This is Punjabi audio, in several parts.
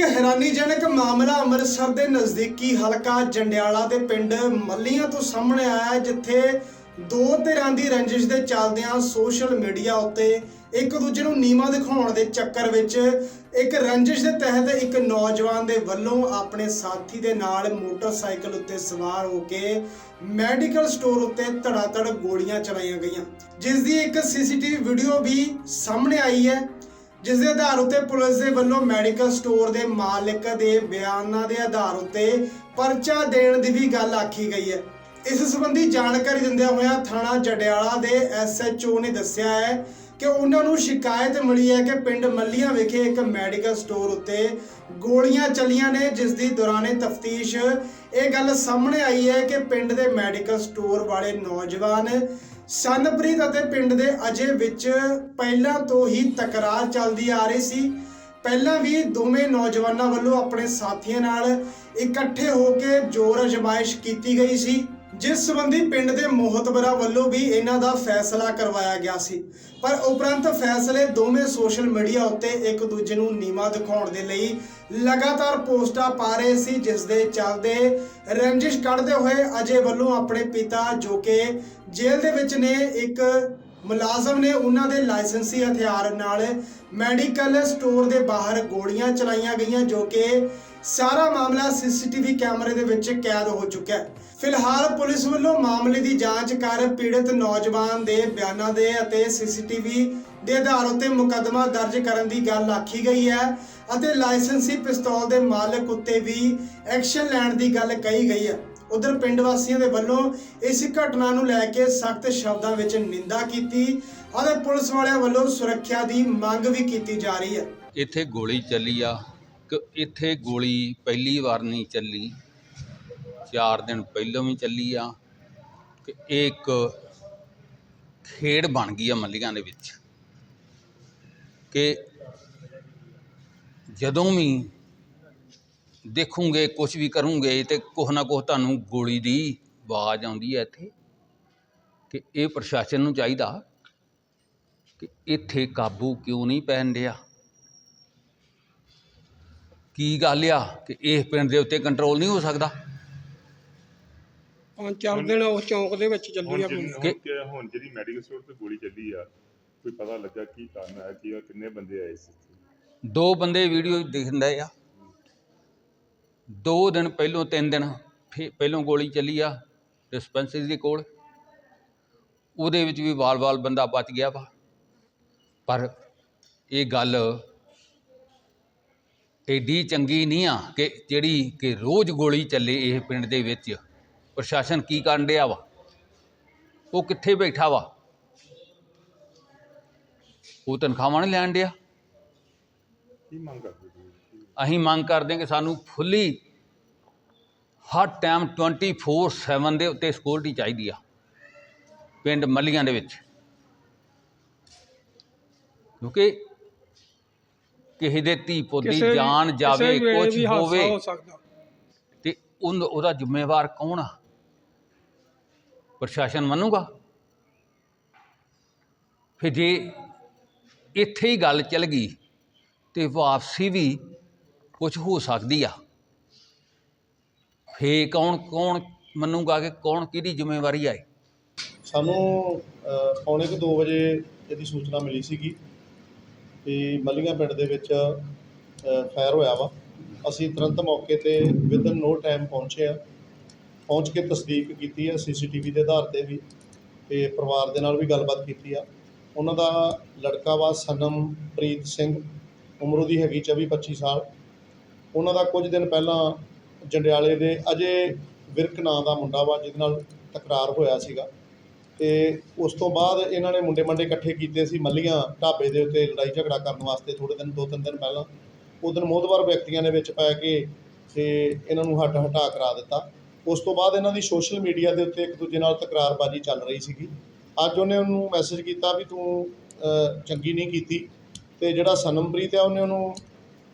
ਇੱਕ ਹੈਰਾਨੀਜਨਕ ਮਾਮਲਾ ਅੰਮ੍ਰਿਤਸਰ ਦੇ ਨਜ਼ਦੀਕੀ ਹਲਕਾ ਜੰਡਿਆਲਾ ਦੇ ਪਿੰਡ ਮੱਲੀਆਂ ਤੋਂ ਸਾਹਮਣੇ ਆਇਆ ਹੈ, ਜਿੱਥੇ ਦੋ ਧਿਰਾਂ ਦੀ ਰੰਜਿਸ਼ ਦੇ ਚੱਲਦਿਆਂ ਸੋਸ਼ਲ ਮੀਡੀਆ ਉੱਤੇ ਇੱਕ ਦੂਜੇ ਨੂੰ ਨੀਮਾ ਦਿਖਾਉਣ ਦੇ ਚੱਕਰ ਵਿੱਚ ਇੱਕ ਰੰਜਿਸ਼ ਦੇ ਤਹਿਤ ਇੱਕ ਨੌਜਵਾਨ ਦੇ ਵੱਲੋਂ ਆਪਣੇ ਸਾਥੀ ਦੇ ਨਾਲ ਮੋਟਰਸਾਈਕਲ ਉੱਤੇ ਸਵਾਰ ਹੋ ਕੇ ਮੈਡੀਕਲ ਸਟੋਰ ਉੱਤੇ ਧੜਾਧੜ ਗੋਲੀਆਂ ਚਲਾਈਆਂ ਗਈਆਂ। ਜਿਸ ਦੀ ਇੱਕ ਸੀਸੀਟੀਵੀ ਵੀਡੀਓ ਵੀ ਸਾਹਮਣੇ ਆਈ ਹੈ। ਜਿਸ ਦੇ ਆਧਾਰ ਉੱਤੇ ਪੁਲਿਸ ਦੇ ਵੱਲੋਂ ਮੈਡੀਕਲ ਸਟੋਰ ਦੇ ਮਾਲਕ ਦੇ ਬਿਆਨਾਂ ਦੇ ਆਧਾਰ ਉੱਤੇ ਪਰਚਾ ਦੇਣ ਦੀ ਵੀ ਗੱਲ ਆਖੀ ਗਈ ਹੈ। ਇਸ ਸੰਬੰਧੀ ਜਾਣਕਾਰੀ ਦਿੰਦਿਆਂ ਹੋਇਆ ਥਾਣਾ ਜੜਿਆਲਾ ਦੇ ਐਸਐਚਓ ਨੇ ਦੱਸਿਆ ਹੈ ਕਿ ਉਹਨਾਂ ਨੂੰ ਸ਼ਿਕਾਇਤ ਮਿਲੀ ਹੈ ਕਿ ਪਿੰਡ ਮੱਲੀਆਂ ਵਿਖੇ ਇੱਕ ਮੈਡੀਕਲ ਸਟੋਰ ਉੱਤੇ ਗੋਲੀਆਂ ਚੱਲੀਆਂ ਨੇ, ਜਿਸ ਦੀ ਦੌਰਾਨੇ ਤਫਤੀਸ਼ ਇਹ ਗੱਲ ਸਾਹਮਣੇ ਆਈ ਹੈ ਕਿ ਪਿੰਡ ਦੇ ਮੈਡੀਕਲ ਸਟੋਰ ਵਾਲੇ ਨੌਜਵਾਨ ਸੰਨਪ੍ਰੀਤ ਅਤੇ ਪਿੰਡ ਦੇ ਅਜੇ ਵਿੱਚ ਪਹਿਲਾਂ ਤੋਂ ਹੀ ਤਕਰਾਰ ਚੱਲਦੀ ਆ ਰਹੀ ਸੀ। ਪਹਿਲਾਂ ਵੀ ਦੋਵੇਂ ਨੌਜਵਾਨਾਂ ਵੱਲੋਂ ਆਪਣੇ ਸਾਥੀਆਂ ਨਾਲ ਇਕੱਠੇ ਹੋ ਕੇ ਜ਼ੋਰ ਅਜਮਾਇਸ਼ ਕੀਤੀ ਗਈ ਸੀ। ਜਿਸ ਸੰਬੰਧੀ ਪਿੰਡ ਦੇ ਮੋਹਤਬਰਾਂ ਵੱਲੋਂ ਵੀ ਇਹਨਾਂ ਦਾ ਫੈਸਲਾ ਕਰਵਾਇਆ ਗਿਆ ਸੀ। ਪਰ ਉਪਰੰਤ ਫੈਸਲੇ ਦੋਵੇਂ ਸੋਸ਼ਲ ਮੀਡੀਆ ਉੱਤੇ ਇੱਕ ਦੂਜੇ ਨੂੰ ਨੀਮਾ ਦਿਖਾਉਣ ਦੇ ਲਈ ਲਗਾਤਾਰ ਪੋਸਟਾਂ ਪਾ ਰਹੇ ਸੀ, ਜਿਸ ਦੇ ਚੱਲਦੇ ਰੰਜਿਸ਼ ਕੱਢਦੇ ਹੋਏ ਅਜੇ ਵੱਲੋਂ ਆਪਣੇ ਪਿਤਾ ਜੋ ਕਿ ਜੇਲ੍ਹ ਦੇ ਵਿੱਚ ਨੇ, ਇੱਕ ਮੁਲਾਜ਼ਮ ਨੇ, ਉਹਨਾਂ ਦੇ ਲਾਇਸੈਂਸੀ ਹਥਿਆਰ ਨਾਲ ਮੈਡੀਕਲ ਸਟੋਰ ਦੇ ਬਾਹਰ ਗੋਲੀਆਂ ਚਲਾਈਆਂ ਗਈਆਂ, ਜੋ ਕਿ ਸਾਰਾ ਮਾਮਲਾ ਸੀਸੀਟੀਵੀ ਕੈਮਰੇ ਦੇ ਵਿੱਚ ਕੈਦ ਹੋ ਚੁੱਕਾ ਹੈ। ਫਿਲਹਾਲ ਪੁਲਿਸ ਵੱਲੋਂ ਮਾਮਲੇ ਦੀ ਜਾਂਚ ਕਰ ਪੀੜਤ ਨੌਜਵਾਨ ਦੇ ਬਿਆਨਾਂ ਦੇ ਅਤੇ ਸੀਸੀਟੀਵੀ ਦੇ ਆਧਾਰ ਉੱਤੇ ਮੁਕੱਦਮਾ ਦਰਜ ਕਰਨ ਦੀ ਗੱਲ ਆਖੀ ਗਈ ਹੈ ਅਤੇ ਲਾਇਸੈਂਸੀ ਪਿਸਤੌਲ ਦੇ ਮਾਲਕ ਉੱਤੇ ਵੀ ਐਕਸ਼ਨ ਲੈਣ ਦੀ ਗੱਲ ਕਹੀ ਗਈ ਹੈ। ਉਧਰ ਪਿੰਡ ਵਾਸੀਆਂ ਦੇ ਵੱਲੋਂ ਇਸ ਘਟਨਾ ਨੂੰ ਲੈ ਕੇ ਸਖਤ ਸ਼ਬਦਾਂ ਵਿੱਚ ਨਿੰਦਾ ਕੀਤੀ ਅਤੇ ਪੁਲਿਸ ਵਾਲਿਆਂ ਵੱਲੋਂ ਸੁਰੱਖਿਆ ਦੀ ਮੰਗ ਵੀ ਕੀਤੀ ਜਾ ਰਹੀ ਹੈ। ਇੱਥੇ ਗੋਲੀ ਚੱਲੀ ਆ। ਕਿ ਇੱਥੇ ਗੋਲੀ ਪਹਿਲੀ ਵਾਰ ਨਹੀਂ ਚੱਲੀ, ਚਾਰ ਦਿਨ ਪਹਿਲਾਂ ਵੀ ਚੱਲੀ ਆ ਕਿ ਇਹ ਇੱਕ ਖੇਡ ਬਣ ਗਈ ਆ ਮੱਲੀਆਂ ਦੇ ਵਿੱਚ ਕਿ ਜਦੋਂ ਵੀ ਦੇਖੂਗੇ ਕੁਝ ਵੀ ਕਰੂੰਗੇ ਤੇ ਕੁਛ ਨਾ ਕੁਛ ਤੁਹਾਨੂੰ ਗੋਲੀ ਦੀ ਆਵਾਜ਼ ਆਉਂਦੀ ਹੈ ਇੱਥੇ ਕਿ ਇਹ ਪ੍ਰਸ਼ਾਸਨ ਨੂੰ ਚਾਹੀਦਾ ਕਿ ਇੱਥੇ ਕਾਬੂ ਕਿਉਂ ਨਹੀਂ ਪੈਣ ਰਿਹਾ ਕੀ ਗੱਲ ਆ ਕਿ ਇਸ ਪਿੰਡ ਦੇ ਉੱਤੇ ਕੰਟਰੋਲ ਨਹੀਂ ਹੋ ਸਕਦਾ? ਪੰਜ ਚਾਰ ਦਿਨ ਉਸ ਚੌਂਕ ਦੇ ਵਿੱਚ ਚੱਲੀ ਆ ਜਿਹੜੀ- ਗੋਲੀ। ਹੁਣ ਕਿ- ਹੁਣ ਜਿਹੜੀ ਮੈਡੀਕਲ ਸਟੋਰ ਤੇ ਗੋਲੀ ਚੱਲੀ ਆ ਕੋਈ ਪਤਾ ਲੱਗਾ ਕੀ ਕਾਰਨ ਹੈ ਕੀ ਆ, ਕਿੰਨੇ ਬੰਦੇ ਆਏ ਸੀ ਦੋ ਬੰਦੇ ਵੀਡੀਓ ਦਿਖਦੇ ਆ। ਦੋ ਦਿਨ ਪਹਿਲੋਂ ਤਿੰਨ ਦਿਨ ਪਹਿਲੋਂ ਗੋਲੀ ਚੱਲੀ ਆ ਡਿਸਪੈਂਸਰੀ ਦੇ ਕੋਲ। ਉਹਦੇ ਵਿੱਚ ਵੀ ਵਾਲ-ਵਾਲ ਬੰਦਾ ਬਚ ਗਿਆ ਵਾ। ਪਰ ਇਹ ਗੱਲ ਏਡੀ ਚੰਗੀ ਨਹੀਂ ਆ ਕਿ ਜਿਹੜੀ ਕਿ ਰੋਜ਼ ਗੋਲੀ ਚੱਲੇ ਇਹ ਪਿੰਡ ਦੇ ਵਿੱਚ। ਪ੍ਰਸ਼ਾਸਨ ਕੀ ਕਰਨ ਡਿਆ ਵਾ? ਉਹ ਕਿੱਥੇ ਬੈਠਾ ਵਾ? ਉਹ ਤਨਖਾਹਾਂ ਨਹੀਂ ਲੈਣ ਡਿਆ? ਕੀ ਮੰਗ ਕਰਦੇ ਅਸੀਂ ਮੰਗ ਕਰਦੇ ਕਿ ਸਾਨੂੰ ਫੁੱਲੀ ਹਰ ਟਾਈਮ 24/7 ਦੇ ਉੱਤੇ ਸਿਕਿਉਰਿਟੀ ਚਾਹੀਦੀ ਆ ਪਿੰਡ ਮੱਲੀਆਂ ਦੇ ਵਿੱਚ। ਕਿਉਂਕਿ ਕਿਸੇ ਦੇ ਧੀ ਪੁੱਤ ਦੀ ਕਿਸੇ ਵੀ- ਜਾਨ ਜਾਵੇ ਕਿਸੇ ਵੇਲੇ ਕੁਝ ਹਾਦਸਾ ਹੋਵੇ। ਹੋ ਸਕਦਾ। ਤੇ ਉਹਨ- ਉਹਦਾ ਜ਼ਿੰਮੇਵਾਰ ਕੌਣ ਆ? ਪ੍ਰਸ਼ਾਸਨ ਮੰਨੂਗਾ? ਫਿਰ ਜੇ ਇੱਥੇ ਹੀ ਗੱਲ ਚੱਲ ਗਈ ਤੇ ਵਾਪਸੀ ਵੀ ਕੁਝ ਹੋ ਸਕਦੀ ਆ। ਫੇ ਕੌਣ ਕੌਣ ਮੰਨੂਗਾ ਕਿ ਕੌਣ ਕਿਹਦੀ ਜ਼ਿੰਮੇਵਾਰੀ ਆ ਇਹ? ਸਾਨੂੰ ਅ, ਪੌਣੇ ਕੁ 2 ਵਜੇ ਇਹਦੀ ਸੂਚਨਾ ਮਿਲੀ ਸੀਗੀ। ਵੀ ਮੱਲੀਆਂ ਪਿੰਡ ਦੇ ਵਿੱਚ ਫਾਇਰ ਹੋਇਆ ਵਾ। ਅਸੀਂ ਤੁਰੰਤ ਮੌਕੇ ਤੇ ਵਿਦਨ ਨੋ ਟਾਈਮ ਪਹੁੰਚੇ ਆ। ਪਹੁੰਚ ਕੇ ਤਸਦੀਕ ਕੀਤੀ ਹੈ ਸੀਸੀਟੀਵੀ ਦੇ ਆਧਾਰ ਤੇ ਵੀ ਤੇ ਪਰਿਵਾਰ ਦੇ ਨਾਲ ਵੀ ਗੱਲਬਾਤ ਕੀਤੀ ਆ। ਉਹਨਾਂ ਦਾ ਲੜਕਾ ਵਾ ਸਨਮਪ੍ਰੀਤ ਸਿੰਘ, ਉਮਰ ਉਹਦੀ ਹੈਗੀ 24 25 ਸਾਲ। ਉਹਨਾਂ ਦਾ ਕੁਝ ਦਿਨ ਪਹਿਲਾਂ ਜੰਡਿਆਲੇ ਦੇ ਅਜੇ ਵਿਰਕ ਨਾਂ ਦਾ ਮੁੰਡਾ ਵਾ, ਜਿਹਦੇ ਨਾਲ ਤਕਰਾਰ ਹੋਇਆ ਸੀਗਾ। ਅਤੇ ਉਸ ਤੋਂ ਬਾਅਦ ਇਹਨਾਂ ਨੇ ਮੁੰਡੇ ਮੰਡੇ ਇਕੱਠੇ ਕੀਤੇ ਸੀ ਮੱਲੀਆਂ ਢਾਬੇ ਦੇ ਉੱਤੇ ਲੜਾਈ ਝਗੜਾ ਕਰਨ ਵਾਸਤੇ ਥੋੜ੍ਹੇ ਦਿਨ, ਦੋ ਤਿੰਨ ਦਿਨ ਪਹਿਲਾਂ। ਉਹ ਦਿਨ ਮੋਹਦਵਾਰ ਵਿਅਕਤੀਆਂ ਦੇ ਵਿੱਚ ਪੈ ਕੇ ਅਤੇ ਇਹਨਾਂ ਨੂੰ ਹੱਟ ਹਟਾ ਕਰਾ ਦਿੱਤਾ। ਉਸ ਤੋਂ ਬਾਅਦ ਇਹਨਾਂ ਦੀ ਸੋਸ਼ਲ ਮੀਡੀਆ ਦੇ ਉੱਤੇ ਇੱਕ ਦੂਜੇ ਨਾਲ ਤਕਰਾਰਬਾਜ਼ੀ ਚੱਲ ਰਹੀ ਸੀਗੀ। ਅੱਜ ਉਹਨੇ ਉਹਨੂੰ ਮੈਸੇਜ ਕੀਤਾ ਵੀ ਤੂੰ ਚੰਗੀ ਨਹੀਂ ਕੀਤੀ ਤੇ ਜਿਹੜਾ ਸਨਮਪ੍ਰੀਤ ਆ ਉਹਨੇ ਉਹਨੂੰ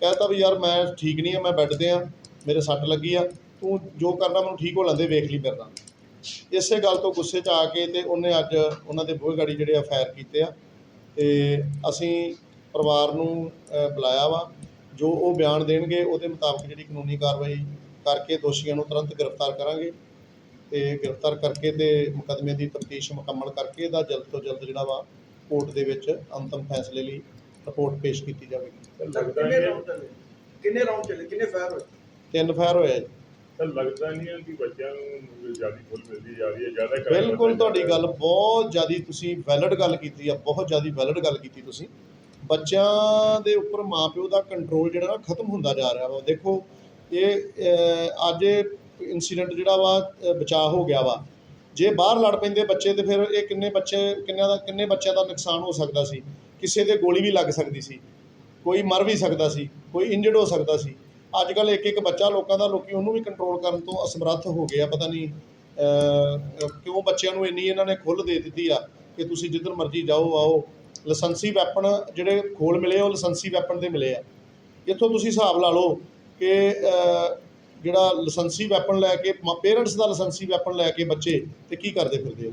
ਕਹਿਤਾ ਵੀ ਯਾਰ ਮੈਂ ਠੀਕ ਨਹੀਂ ਆ, ਮੈਂ ਬੈੱਡ ਤੇ ਆ, ਮੇਰੇ ਸੱਟ ਲੱਗੀ ਆ, ਤੂੰ ਜੋ ਕਰਨਾ ਮੈਨੂੰ ਠੀਕ ਹੋ ਲੈਂਦੇ, ਵੇਖ ਲਈ ਮੇਰੇ ਇਸੇ ਗੱਲ ਤੋਂ ਗੁੱਸੇ 'ਚ ਆ ਕੇ ਤੇ ਉਹਨੇ ਅੱਜ ਉਹਨਾਂ ਦੇ ਬੂਹੇ ਗਾੜੀ ਜਿਹੜੇ ਆ ਫਾਇਰ ਕੀਤੇ ਆ। ਤੇ ਅਸੀਂ ਪਰਿਵਾਰ ਨੂੰ ਬੁਲਾਇਆ ਵਾ। ਜੋ ਉਹ ਬਿਆਨ ਦੇਣਗੇ ਉਹਦੇ ਮੁਤਾਬਕ ਜਿਹੜੀ ਕਾਨੂੰਨੀ ਕਾਰਵਾਈ ਕਰਕੇ ਦੋਸ਼ੀਆਂ ਨੂੰ ਤੁਰੰਤ ਗ੍ਰਿਫਤਾਰ ਕਰਾਂਗੇ। ਤੇ ਗ੍ਰਿਫਤਾਰ ਕਰਕੇ ਤੇ ਮੁਕੱਦਮੇ ਦੀ ਤਫਤੀਸ਼ ਮੁਕੰਮਲ ਕਰਕੇ ਇਹਦਾ ਜਲਦ ਤੋਂ ਜਲਦ ਜਿਹੜਾ ਵਾ ਕੋਰਟ ਦੇ ਵਿੱਚ ਅੰਤਮ ਫੈਸਲੇ ਲਈ ਰਿਪੋਰਟ ਪੇਸ਼ ਕੀਤੀ ਜਾਵੇਗੀ। ਕਿੰਨੇ ਰਾਉਂਡ ਚੱਲੇ? ਕਿੰਨੇ ਰਾਉਂਡ ਚੱਲੇ? ਕਿੰਨੇ ਫਾਇਰ ਹੋਏ? ਤਿੰਨ ਫਾਇਰ ਹੋਇਆ ਜੀ। ਤਾਂ ਲੱਗਦਾ ਨਹੀਂ ਹੈ ਕਿ ਬੱਚਿਆਂ ਨੂੰ ਜ਼ਿਆਦਾ ਖੁੱਲ ਮਿਲਦੀ ਜਾ ਰਹੀ ਹੈ ਜ਼ਿਆਦਾ crime ਬਿਲਕੁਲ ਤੁਹਾਡੀ ਗੱਲ ਬਹੁਤ ਜ਼ਿਆਦੀ ਤੁਸੀਂ ਵੈਲਿਡ ਗੱਲ ਕੀਤੀ ਆ ਬਹੁਤ ਜ਼ਿਆਦੀ ਵੈਲਿਡ ਗੱਲ ਕੀਤੀ ਤੁਸੀਂ। ਬੱਚਿਆਂ ਦੇ ਉੱਪਰ ਮਾਪਿਓ ਦਾ ਕੰਟਰੋਲ ਜਿਹੜਾ ਨਾ ਖਤਮ ਹੁੰਦਾ ਜਾ ਰਿਹਾ ਵਾ। ਦੇਖੋ ਇਹ ਅੱਜ ਇਨਸੀਡੈਂਟ ਜਿਹੜਾ ਵਾ ਬਚਾਅ ਹੋ ਗਿਆ ਵਾ। ਜੇ ਬਾਹਰ ਲੜ ਪੈਂਦੇ ਬੱਚੇ ਤੇ ਫਿਰ ਇਹ ਕਿੰਨੇ ਬੱਚੇ ਕਿੰਨਿਆਂ ਦਾ ਕਿੰਨੇ ਬੱਚਿਆਂ ਦਾ ਨੁਕਸਾਨ ਹੋ ਸਕਦਾ ਸੀ? ਕਿਸੇ ਦੇ ਗੋਲੀ ਵੀ ਲੱਗ ਸਕਦੀ ਸੀ। ਕੋਈ ਮਰ ਵੀ ਸਕਦਾ ਸੀ ਕੋਈ ਇੰਜਰਡ ਹੋ ਸਕਦਾ ਸੀ। ਅੱਜ ਕੱਲ ਇੱਕ ਇੱਕ ਬੱਚਾ ਲੋਕਾਂ ਦਾ ਲੋਕੀ ਉਹਨੂੰ ਵੀ ਕੰਟਰੋਲ ਕਰਨ ਤੋਂ ਅਸਮਰੱਥ ਹੋ ਗਏ ਆ, ਪਤਾ ਨਹੀਂ ਕਿਉਂ ਬੱਚਿਆਂ ਨੂੰ ਇੰਨੀ ਇਹਨਾਂ ਨੇ ਖੁੱਲ੍ਹ ਦੇ ਦਿੱਤੀ ਆ ਕਿ ਤੁਸੀਂ ਜਿੱਧਰ ਮਰਜ਼ੀ ਜਾਓ, ਆਓ। ਲਾਇਸੈਂਸੀ ਵੈਪਨ ਜਿਹੜੇ ਖੋਲ ਮਿਲੇ ਉਹ ਲਾਇਸੈਂਸੀ ਵੈਪਨ ਦੇ ਮਿਲੇ ਆ। ਇੱਥੋਂ ਤੁਸੀਂ ਹਿਸਾਬ ਲਾ ਲਓ ਕਿ ਜਿਹੜਾ ਲਾਇਸੈਂਸੀ ਵੈਪਨ ਲੈ ਕੇ, ਪੇਰੈਂਟਸ ਦਾ ਲਾਇਸੈਂਸੀ ਵੈਪਨ ਲੈ ਕੇ ਬੱਚੇ ਤੇ ਕੀ ਕਰਦੇ ਫਿਰਦੇ ਹੋ